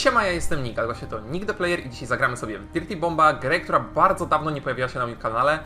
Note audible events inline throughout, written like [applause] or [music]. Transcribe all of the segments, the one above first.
Siema, ja jestem Nick, albo się to Nick the Player i dzisiaj zagramy sobie w Dirty Bomba, grę, która bardzo dawno nie pojawiła się na moim kanale,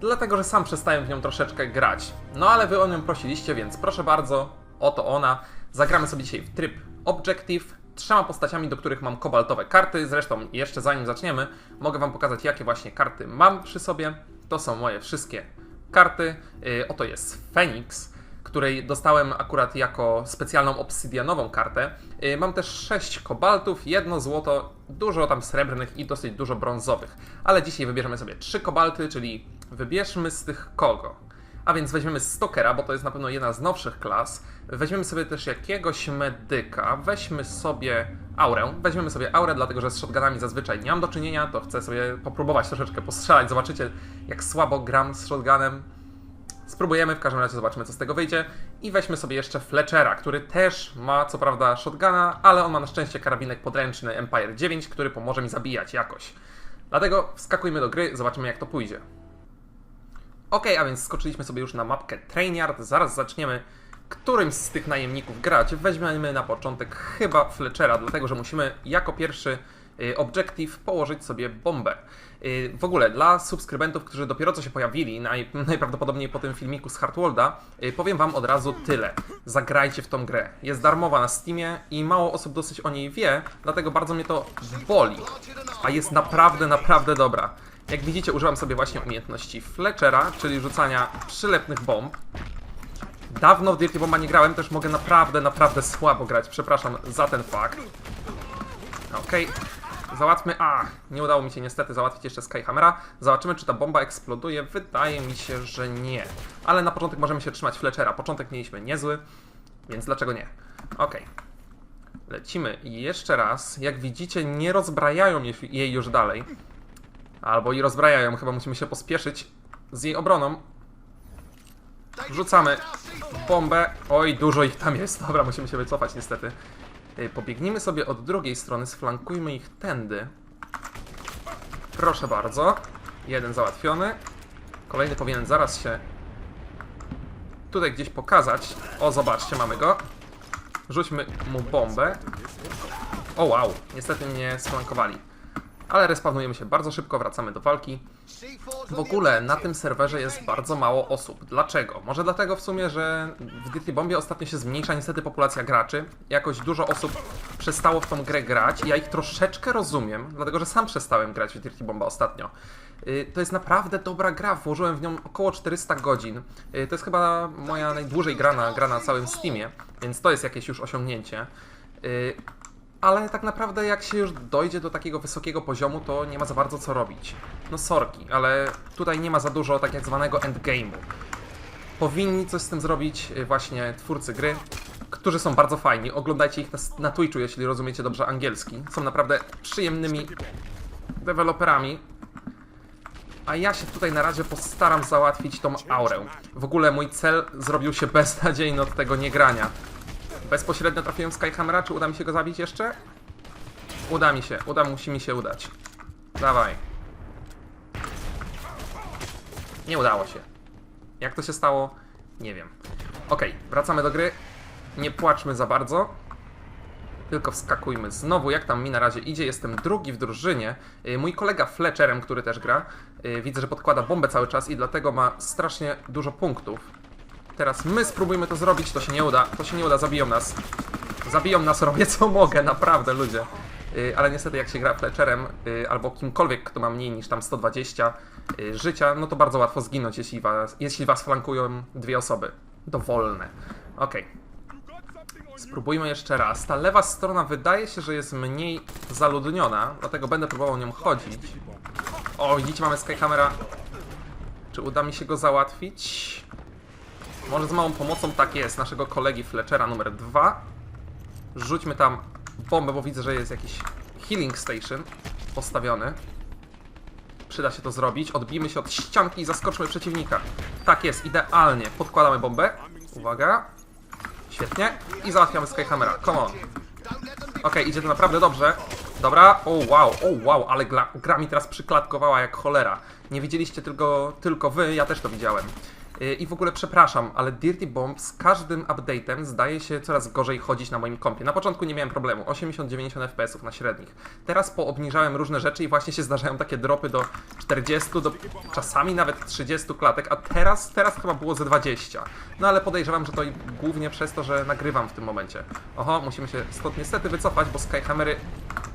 dlatego że sam przestałem w nią troszeczkę grać. No ale wy o nią prosiliście, więc proszę bardzo, oto ona. Zagramy sobie dzisiaj w tryb Objective, trzema postaciami, do których mam kobaltowe karty. Zresztą jeszcze zanim zaczniemy, mogę wam pokazać jakie właśnie karty mam przy sobie. To są moje wszystkie karty. Yy, oto jest Phoenix której dostałem akurat jako specjalną obsydianową kartę. Yy, Mam też 6 kobaltów, jedno złoto, dużo tam srebrnych i dosyć dużo brązowych. Ale dzisiaj wybierzemy sobie 3 kobalty, czyli wybierzmy z tych kogo. A więc weźmiemy Stokera, bo to jest na pewno jedna z nowszych klas. Weźmiemy sobie też jakiegoś medyka, weźmy sobie aurę. Weźmiemy sobie aurę, dlatego że z shotgunami zazwyczaj nie mam do czynienia, to chcę sobie popróbować troszeczkę postrzelać. Zobaczycie, jak słabo gram z shotgunem. Spróbujemy, w każdym razie zobaczymy, co z tego wyjdzie. I weźmy sobie jeszcze Fletchera, który też ma co prawda shotguna, ale on ma na szczęście karabinek podręczny Empire 9, który pomoże mi zabijać jakoś. Dlatego wskakujmy do gry, zobaczymy jak to pójdzie. Ok, a więc skoczyliśmy sobie już na mapkę Trainyard. Zaraz zaczniemy którymś z tych najemników grać. Weźmiemy na początek chyba Fletchera, dlatego że musimy jako pierwszy objective położyć sobie bombę. Y, W ogóle dla subskrybentów, którzy dopiero co się pojawili, naj, [laughs] najprawdopodobniej po tym filmiku z Hardwolda, y, powiem wam od razu tyle. Zagrajcie w tą grę. Jest darmowa na Steamie i mało osób dosyć o niej wie, dlatego bardzo mnie to boli. A jest naprawdę, naprawdę dobra. Jak widzicie, używam sobie właśnie umiejętności Fletchera, czyli rzucania przylepnych bomb. Dawno w Dirty Bomba nie grałem, też mogę naprawdę, naprawdę słabo grać. Przepraszam za ten fakt. Okej. Załatwmy. A, nie udało mi się niestety załatwić jeszcze Skyhammera. Zobaczymy, czy ta bomba eksploduje. Wydaje mi się, że nie. Ale na początek możemy się trzymać Fletchera. Początek mieliśmy niezły, więc dlaczego nie? Okej. Lecimy jeszcze raz. Jak widzicie, nie rozbrajają jej- już dalej. Albo i rozbrajają, chyba musimy się pospieszyć z jej obroną. Wrzucamy bombę. Oj, dużo ich tam jest. Dobra, musimy się wycofać niestety. Ej, Pobiegnijmy sobie od drugiej strony, sflankujmy ich tędy. Proszę bardzo. Jeden załatwiony. Kolejny powinien zaraz się tutaj gdzieś pokazać. O, zobaczcie, mamy go. Rzućmy mu bombę. O wow, niestety mnie sflankowali. Ale respawnujemy się bardzo szybko, wracamy do walki. W ogóle na tym serwerze jest bardzo mało osób. Dlaczego? Może dlatego w sumie, że w Dirty Bombie ostatnio się zmniejsza niestety populacja graczy. Jakoś dużo osób przestało w tą grę grać ja ich troszeczkę rozumiem, dlatego że sam przestałem grać w Dirty Bomba ostatnio. Y, To jest naprawdę dobra gra, włożyłem w nią około 400 godzin. Y, To jest chyba moja najdłużej grana gra na całym Steamie, więc to jest jakieś już osiągnięcie. Ale tak naprawdę jak się już dojdzie do takiego wysokiego poziomu, to nie ma za bardzo co robić. No sorki, ale tutaj nie ma za dużo tak zwanego endgame'u. Powinni coś z tym zrobić y, właśnie twórcy gry, którzy są bardzo fajni. Oglądajcie ich na, na Twitchu, jeśli rozumiecie dobrze angielski. Są naprawdę przyjemnymi deweloperami. A ja się tutaj na razie postaram załatwić tą aurę. W ogóle mój cel zrobił się [laughs] beznadziejny od tego niegrania. Bezpośrednio trafiłem w Skyhammera, czy uda mi się go zabić jeszcze? Uda mi się, uda, musi mi się udać. Dawaj. Nie udało się. Jak to się stało? Nie wiem. Okej, wracamy do gry. Nie płaczmy za bardzo. Tylko wskakujmy znowu, jak tam mi na razie idzie. Jestem drugi w drużynie. Y, Mój kolega Fletcherem, który też gra, y, widzę, że podkłada bombę cały czas i dlatego ma strasznie dużo punktów. Teraz my spróbujmy to zrobić, to się nie uda, to się nie uda, zabiją nas. Zabiją nas, [laughs] robię co mogę, naprawdę ludzie. Y, Ale niestety jak się gra Fletcherem y, albo kimkolwiek, kto ma mniej niż tam 120 y, życia, no to bardzo łatwo zginąć, jeśli was, jeśli was flankują dwie osoby. Dowolne. Okej. Spróbujmy jeszcze raz. Ta lewa strona wydaje się, że jest mniej zaludniona, dlatego będę próbował nią chodzić. O, widzicie, mamy Skyhammera. Czy uda mi się go załatwić? Może z małą pomocą, tak jest, naszego kolegi Fletchera numer 2. Rzućmy tam bombę, bo widzę, że jest jakiś healing station postawiony. Przyda się to zrobić. Odbijmy się od ścianki i zaskoczmy przeciwnika. Tak jest, idealnie. Podkładamy bombę. Uwaga. Świetnie. I załatwiamy Skyhammera. Come on. Okej, idzie to naprawdę dobrze. Dobra, o wow, o wow, ale gra, gra mi teraz przyklatkowała jak cholera. Nie widzieliście tylko, tylko wy, ja też to widziałem. Yy, I w ogóle przepraszam, ale Dirty Bomb z każdym update'em zdaje się coraz gorzej chodzić na moim kompie. Na początku nie miałem problemu, 80-90 FPS na średnich. Teraz poobniżałem różne rzeczy i właśnie się zdarzają takie dropy do 40, do czasami nawet 30 klatek, a teraz, teraz chyba było ze 20. No ale podejrzewam, że to głównie przez to, że nagrywam w tym momencie. Oho, musimy się stąd niestety wycofać, bo Skyhammery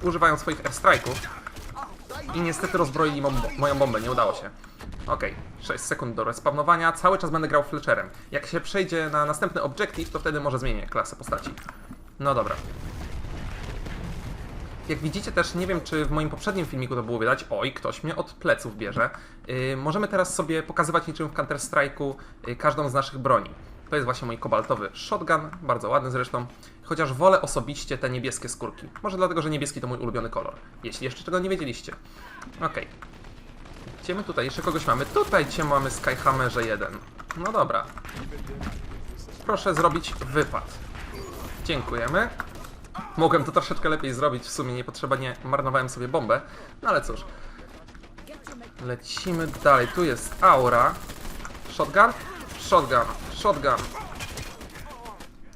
używają swoich airstrike'ów i niestety rozbroili mo moją bombę, nie udało się. Okej, 6 sekund do respawnowania, cały czas będę grał Fletcherem. Jak się przejdzie na następny objective, to wtedy może zmienię klasę postaci. No dobra. Jak widzicie też, nie wiem czy w moim poprzednim filmiku to było widać, oj, ktoś mnie od pleców bierze. Yy, możemy teraz sobie pokazywać niczym w Counter-Strike'u yy, każdą z naszych broni. To jest właśnie mój kobaltowy shotgun, bardzo ładny zresztą, chociaż wolę osobiście te niebieskie skórki. Może dlatego, że niebieski to mój ulubiony kolor, jeśli jeszcze czego nie wiedzieliście. Okej. Gdzie my tutaj jeszcze kogoś mamy? Tutaj cię mamy Skyhammerze 1. No dobra. Proszę zrobić wypad. Dziękujemy. Mogłem to troszeczkę lepiej zrobić, w sumie niepotrzebnie marnowałem sobie bombę, no ale cóż. Lecimy dalej, tu jest aura. Shotgun? Shotgun, shotgun.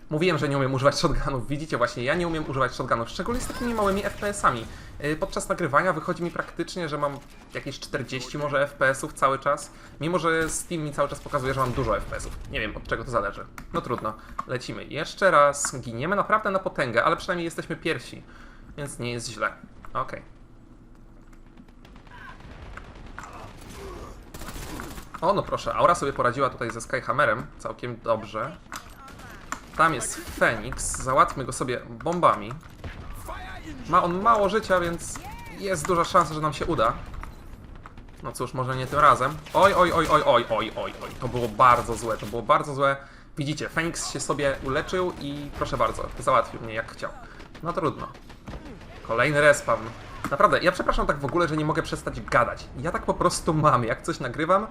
Mówiłem, że nie umiem używać shotgunów. Widzicie właśnie, ja nie umiem używać shotgunów, szczególnie z takimi małymi FPS-ami. Yy, Podczas nagrywania wychodzi mi praktycznie, że mam jakieś 40 może FPS-ów cały czas, mimo że Steam mi cały czas pokazuje, że mam dużo FPS-ów. Nie wiem od czego to zależy. No trudno. Lecimy. Jeszcze raz. Giniemy naprawdę na potęgę, ale przynajmniej jesteśmy pierwsi, więc nie jest źle. Okej. O, no proszę, Aura sobie poradziła tutaj ze Skyhammerem całkiem dobrze. Tam jest Fenix, załatwmy go sobie bombami. Ma on mało życia, więc jest duża szansa, że nam się uda. No cóż, może nie tym razem. Oj, oj, oj, oj, oj, oj, oj, oj. To było bardzo złe, to było bardzo złe. Widzicie, Fenix się sobie uleczył i proszę bardzo, załatwił mnie jak chciał. No trudno. Kolejny respawn. Naprawdę, ja przepraszam tak w ogóle, że nie mogę przestać gadać. Ja tak po prostu mam. Jak coś nagrywam,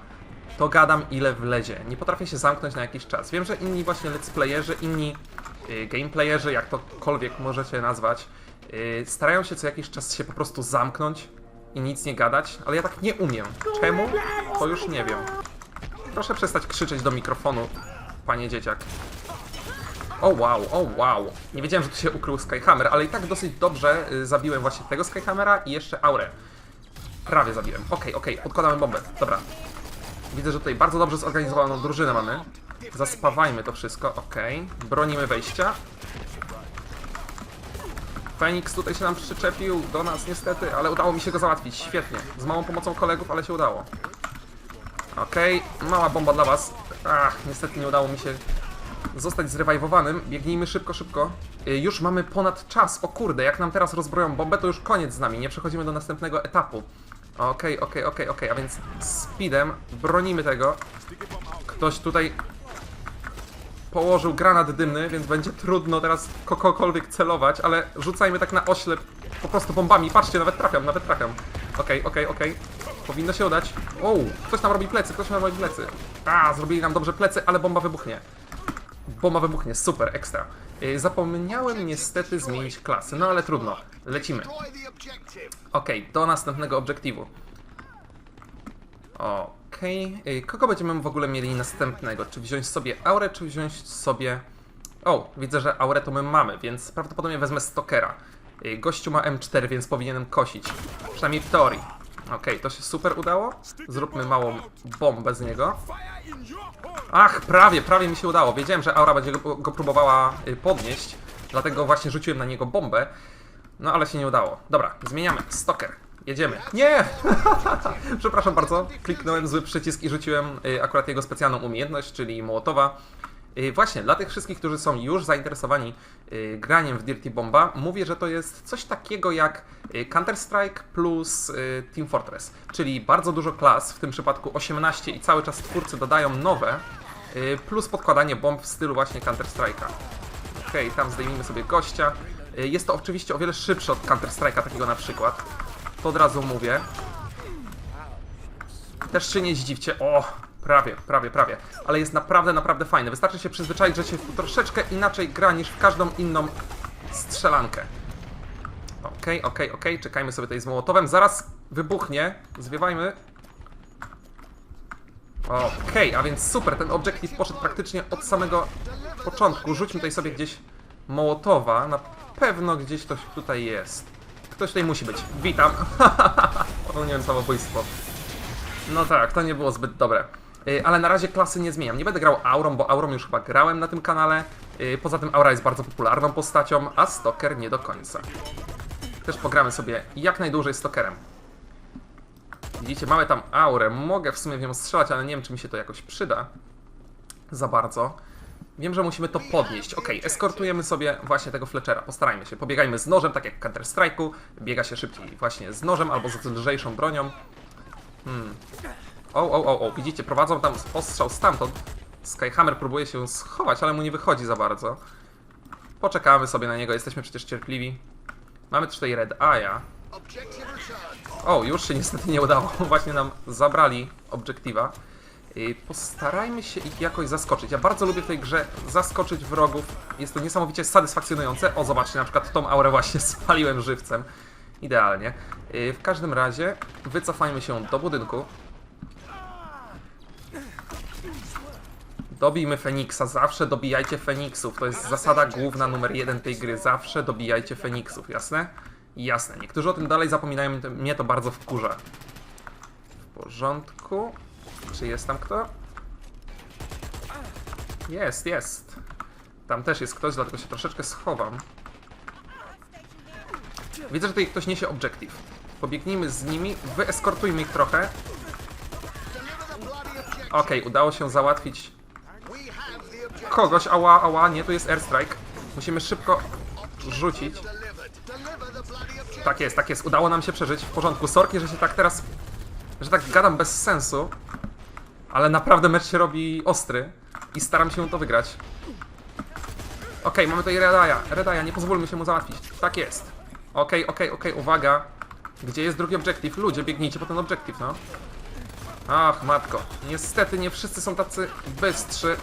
to gadam ile wlezie. Nie potrafię się zamknąć na jakiś czas. Wiem, że inni właśnie let's playerzy, inni y, gameplayerzy, jak tokolwiek możecie nazwać, starają się co jakiś czas się po prostu zamknąć i nic nie gadać, ale ja tak nie umiem. Czemu? To już nie wiem. Proszę przestać krzyczeć do mikrofonu, panie dzieciak. O wow, o wow. Nie wiedziałem, że tu się ukrył Skyhammer, ale i tak dosyć dobrze y, zabiłem właśnie tego Skyhammera i jeszcze Aurę. Prawie zabiłem. Okej, okej, odkładamy bombę. Dobra. Widzę, że tutaj bardzo dobrze zorganizowaną drużynę mamy. Zaspawajmy to wszystko, okej. Bronimy wejścia. Fenix tutaj się nam przyczepił do nas niestety, ale udało mi się go załatwić. Świetnie. Z małą pomocą kolegów, ale się udało. Okej, mała bomba dla was. Ach, niestety nie udało mi się zostać zrewajwowanym. Biegnijmy szybko, szybko. Y, Już mamy ponad czas. O kurde, jak nam teraz rozbroją bombę, to już koniec z nami. Nie przechodzimy do następnego etapu. Okej, okej, okej, okej, a więc speedem bronimy tego. Ktoś tutaj położył granat dymny, więc będzie trudno teraz kogokolwiek celować, ale rzucajmy tak na oślep po prostu bombami. Patrzcie, nawet trafiam, nawet trafiam. Okej, okej, okej. Powinno się udać. O, ktoś nam robi plecy, ktoś nam robi plecy. A, zrobili nam dobrze plecy, ale bomba wybuchnie. Bomba wybuchnie, super, ekstra. Yy, Zapomniałem niestety zmienić klasy, no ale trudno. Lecimy. Okej, do następnego obiektywu. Okej, yy, kogo będziemy w ogóle mieli następnego? Czy wziąć sobie Aurę, czy wziąć sobie... O, widzę, że Aurę to my mamy, więc prawdopodobnie wezmę Stokera. Yy, Gościu ma M4, więc powinienem kosić. Przynajmniej w teorii. Okej, to się super udało. Zróbmy małą bombę z niego. Ach, prawie, prawie mi się udało. Wiedziałem, że Aura będzie go, go próbowała y, podnieść, dlatego właśnie rzuciłem na niego bombę. No ale się nie udało. Dobra, zmieniamy. Stoker. Jedziemy. Nie! [laughs] Przepraszam bardzo, kliknąłem zły przycisk i rzuciłem y, akurat jego specjalną umiejętność, czyli Mołotowa. Y, Właśnie, dla tych wszystkich, którzy są już zainteresowani y, graniem w Dirty Bomba, mówię, że to jest coś takiego jak Counter-Strike plus Team Fortress, czyli bardzo dużo klas, w tym przypadku 18 i cały czas twórcy dodają nowe, plus podkładanie bomb w stylu właśnie Counter-Strike'a. Okej, tam zdejmijmy sobie gościa. Jest to oczywiście o wiele szybsze od Counter-Strike'a takiego na przykład. Od razu mówię. Też się nie zdziwcie. O, prawie, prawie, prawie. Ale jest naprawdę, naprawdę fajne. Wystarczy się przyzwyczaić, że się troszeczkę inaczej gra niż w każdą inną strzelankę. Okej, okej, okej. Czekajmy sobie tutaj z Mołotowem. Zaraz wybuchnie. Zwiewajmy. Okej, a więc super, ten obiektyw poszedł praktycznie od samego początku. Rzućmy tutaj sobie gdzieś Mołotowa. Na pewno gdzieś ktoś tutaj jest. Ktoś tutaj musi być. Witam. [laughs] Popełniłem samobójstwo. No tak, to nie było zbyt dobre. Y, Ale na razie klasy nie zmieniam. Nie będę grał Aurą, bo Aurą już chyba grałem na tym kanale. Y, Poza tym Aura jest bardzo popularną postacią, a Stalker nie do końca. Też pogramy sobie jak najdłużej Stalkerem. Widzicie, mamy tam aurę. Mogę w sumie w nią strzelać, ale nie wiem, czy mi się to jakoś przyda. Za bardzo. Wiem, że musimy to podnieść. Ok, eskortujemy sobie właśnie tego Fletchera. Postarajmy się. Pobiegajmy z nożem, tak jak w Counter Strike'u. Biega się szybciej właśnie z nożem albo z lżejszą bronią. Hmm. O, o, o, o, widzicie, prowadzą tam ostrzał stamtąd. Skyhammer próbuje się schować, ale mu nie wychodzi za bardzo. Poczekamy sobie na niego, jesteśmy przecież cierpliwi. Mamy tutaj Red Eye'a. O, już się niestety nie udało. [laughs] Właśnie nam zabrali obiektywa. Yy, Postarajmy się ich jakoś zaskoczyć. Ja bardzo lubię w tej grze zaskoczyć wrogów. Jest to niesamowicie satysfakcjonujące. O, zobaczcie, na przykład tą aurę właśnie [laughs] spaliłem żywcem. Idealnie. Yy, W każdym razie wycofajmy się do budynku. Dobijmy Feniksa, zawsze dobijajcie Feniksów. To jest zasada główna numer jeden tej gry. Zawsze dobijajcie Feniksów, jasne? Jasne. Niektórzy o tym dalej zapominają, mnie to bardzo wkurza. W porządku. Czy jest tam kto? Jest, jest. Tam też jest ktoś, dlatego się troszeczkę schowam. Widzę, że tutaj ktoś niesie obiektyw. Pobiegnijmy z nimi, wyeskortujmy ich trochę. Okej, udało się załatwić kogoś. Ała, ała, nie, tu jest airstrike. Musimy szybko rzucić. Tak jest, tak jest. Udało nam się przeżyć. W porządku. Sorki, że się tak teraz... Że tak gadam bez sensu. Ale naprawdę mecz się robi ostry. I staram się to wygrać. Okej, mamy tutaj Redaya. Redaya, nie pozwólmy się mu załatwić. Tak jest. Okej, okej, okej, uwaga. Gdzie jest drugi obiektyw? Ludzie, biegnijcie po ten obiektyw, no. Ach, matko. Niestety nie wszyscy są tacy bystrzy.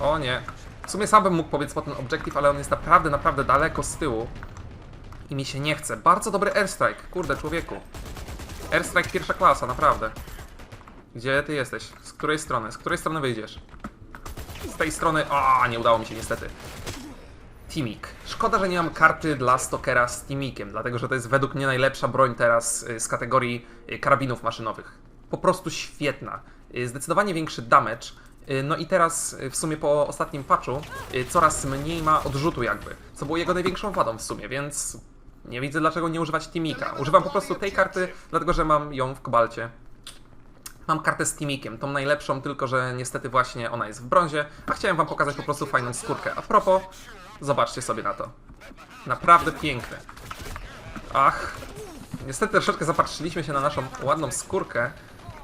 O nie. W sumie sam bym mógł pobiec po ten obiektyw, ale on jest naprawdę, naprawdę daleko z tyłu. I mi się nie chce. Bardzo dobry airstrike. Kurde, człowieku. Airstrike pierwsza klasa, naprawdę. Gdzie ty jesteś? Z której strony? Z której strony wyjdziesz? Z tej strony... O, nie udało mi się niestety. Teamik. Szkoda, że nie mam karty dla Stokera z Teamikiem, dlatego że to jest według mnie najlepsza broń teraz y, z kategorii y, karabinów maszynowych. Po prostu świetna. Y, Zdecydowanie większy damage. No i teraz w sumie po ostatnim patchu coraz mniej ma odrzutu jakby, co było jego największą wadą w sumie, więc nie widzę dlaczego nie używać Teamika. Używam po prostu tej karty, dlatego że mam ją w kobalcie. Mam kartę z Teamikiem, tą najlepszą, tylko że niestety właśnie ona jest w brązie, a chciałem wam pokazać po prostu fajną skórkę. A propos, zobaczcie sobie na to. Naprawdę piękne. Ach, niestety troszeczkę zapatrzyliśmy się na naszą ładną skórkę.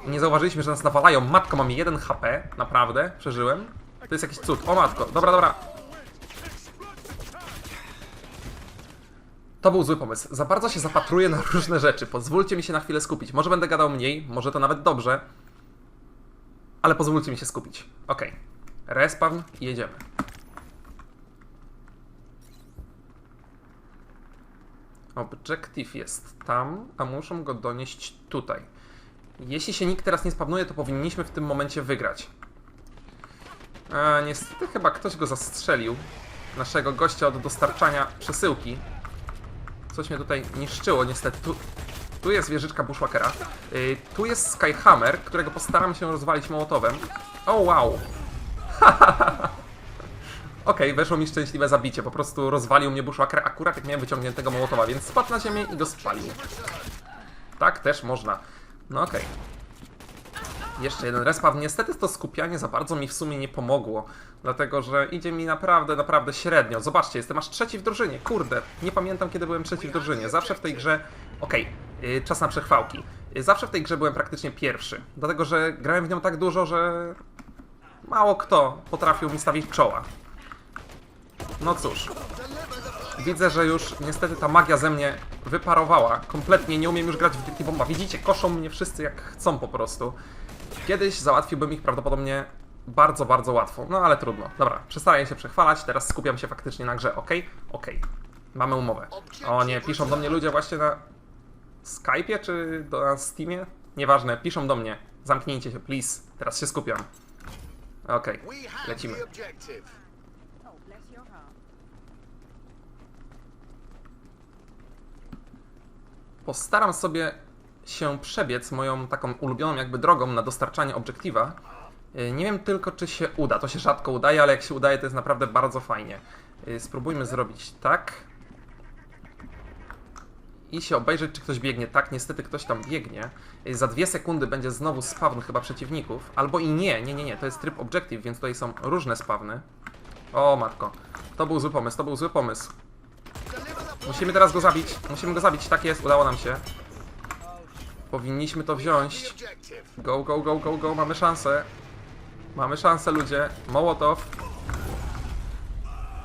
Nie zauważyliśmy, że nas nawalają. Matko, mam 1 HP, naprawdę, przeżyłem. To jest jakiś cud. O matko, dobra, dobra. To był zły pomysł. Za bardzo się zapatruję na różne rzeczy. Pozwólcie mi się na chwilę skupić. Może będę gadał mniej, może to nawet dobrze. Ale pozwólcie mi się skupić. Ok. Respawn i jedziemy. Objective jest tam, a muszą go donieść tutaj. Jeśli się nikt teraz nie spawnuje, to powinniśmy w tym momencie wygrać. A, niestety chyba ktoś go zastrzelił. Naszego gościa od dostarczania przesyłki. Coś mnie tutaj niszczyło niestety. Tu, tu jest wieżyczka Bushwhackera. Yy, tu jest Skyhammer, którego postaram się rozwalić mołotowem. O wow! [laughs] Okej, weszło mi szczęśliwe zabicie. Po prostu rozwalił mnie Bushwhacker akurat jak miałem wyciągniętego mołotowa, więc spadł na ziemię i go spalił. Tak też można. No okej. Jeszcze jeden respawn. Niestety to skupianie za bardzo mi w sumie nie pomogło, dlatego że idzie mi naprawdę, naprawdę średnio. Zobaczcie, jestem aż trzeci w drużynie. Kurde, nie pamiętam kiedy byłem trzeci w drużynie. Zawsze w tej grze... Okej, yy, czas na przechwałki. Yy, zawsze w tej grze byłem praktycznie pierwszy, dlatego że grałem w nią tak dużo, że mało kto potrafił mi stawić czoła. No cóż. Widzę, że już niestety ta magia ze mnie wyparowała. Kompletnie nie umiem już grać w Dirty Bomba. Widzicie, koszą mnie wszyscy jak chcą po prostu. Kiedyś załatwiłbym ich prawdopodobnie bardzo, bardzo łatwo. No ale trudno. Dobra, przestaję się przechwalać, teraz skupiam się faktycznie na grze, ok? Ok. Mamy umowę. O nie, piszą do mnie ludzie właśnie na Skype'ie czy do, na Steamie? Nieważne, piszą do mnie. Zamknijcie się, please. Teraz się skupiam. Have lecimy. Postaram sobie się przebiec moją taką ulubioną jakby drogą na dostarczanie obiektywa. Yy, Nie wiem tylko, czy się uda. To się rzadko udaje, ale jak się udaje, to jest naprawdę bardzo fajnie. Yy, Spróbujmy zrobić tak. I się obejrzeć, czy ktoś biegnie. Tak, niestety ktoś tam biegnie. Yy, Za dwie sekundy będzie znowu spawn chyba przeciwników. Albo i nie, nie, nie, nie. To jest tryb objective, więc tutaj są różne spawny. O matko. To był zły pomysł, to był zły pomysł. Musimy teraz go zabić. Musimy go zabić. Tak jest, udało nam się. Powinniśmy to wziąć. Go, go, go, go, go. Mamy szansę. Mamy szansę, ludzie. Mołotow.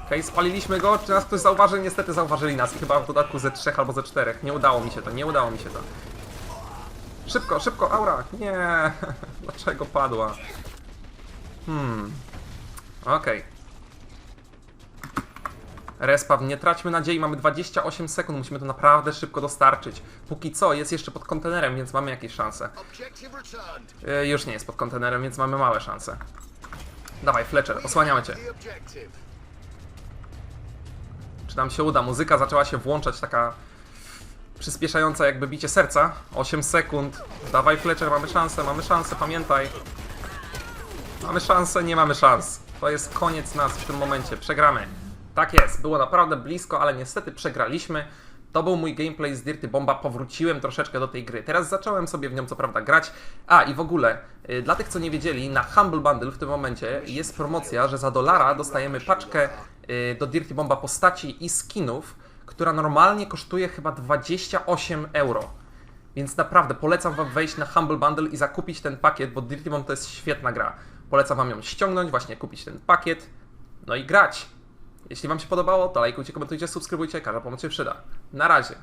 Okej, spaliliśmy go. Czy nas ktoś zauważy? Niestety zauważyli nas. Chyba w dodatku ze trzech albo ze czterech. Nie udało mi się to, nie udało mi się to. Szybko, szybko, aura. Nie. [laughs] Dlaczego padła? Hmm. Okej. Respawn, nie traćmy nadziei, mamy 28 sekund, musimy to naprawdę szybko dostarczyć. Póki co jest jeszcze pod kontenerem, więc mamy jakieś szanse. Yy, już nie jest pod kontenerem, więc mamy małe szanse. Dawaj, Fletcher, osłaniamy cię. Czy nam się uda? Muzyka zaczęła się włączać, taka przyspieszająca jakby bicie serca. 8 sekund. Dawaj, Fletcher, mamy szansę, mamy szansę, pamiętaj. Mamy szansę, nie mamy szans. To jest koniec nas w tym momencie, przegramy. Tak jest, było naprawdę blisko, ale niestety przegraliśmy. To był mój gameplay z Dirty Bomba, powróciłem troszeczkę do tej gry. Teraz zacząłem sobie w nią co prawda grać. A i w ogóle, y, dla tych co nie wiedzieli, na Humble Bundle w tym momencie jest promocja, że za dolara dostajemy paczkę y, do Dirty Bomba postaci i skinów, która normalnie kosztuje chyba 28 euro. Więc naprawdę polecam Wam wejść na Humble Bundle i zakupić ten pakiet, bo Dirty Bomb to jest świetna gra. Polecam Wam ją ściągnąć, właśnie kupić ten pakiet, no i grać. Jeśli Wam się podobało, to lajkujcie, komentujcie, subskrybujcie, każda pomoc się przyda. Na razie.